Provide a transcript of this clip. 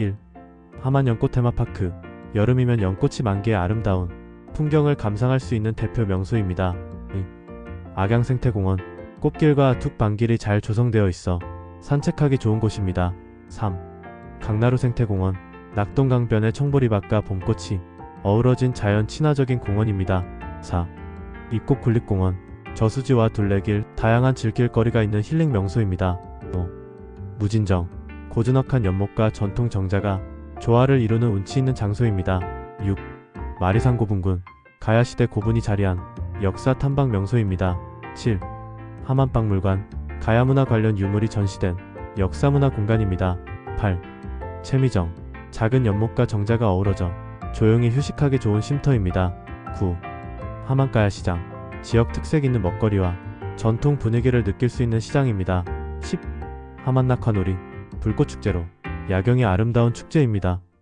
1. 하만 연꽃 테마파크 여름이면 연꽃이 만개의 아름다운 풍경을 감상할 수 있는 대표 명소입니다. 2. 악양생태공원 꽃길과 툭방길이 잘 조성되어 있어 산책하기 좋은 곳입니다. 3. 강나루 생태공원 낙동강변의 청보리밭과 봄꽃이 어우러진 자연 친화적인 공원입니다. 4. 입곡 굴립공원 저수지와 둘레길, 다양한 질길거리가 있는 힐링 명소입니다. 5. 무진정 고즈넉한 연못과 전통 정자가 조화를 이루는 운치 있는 장소입니다. 6. 마리산 고분군 가야시대 고분이 자리한 역사 탐방 명소입니다. 7. 하만박물관 가야문화 관련 유물이 전시된 역사문화 공간입니다. 8. 채미정 작은 연못과 정자가 어우러져 조용히 휴식하기 좋은 쉼터입니다. 9. 하만가야 시장 지역 특색 있는 먹거리와 전통 분위기를 느낄 수 있는 시장입니다. 10. 하만낙화놀이 불꽃축제로 야경이 아름다운 축제입니다.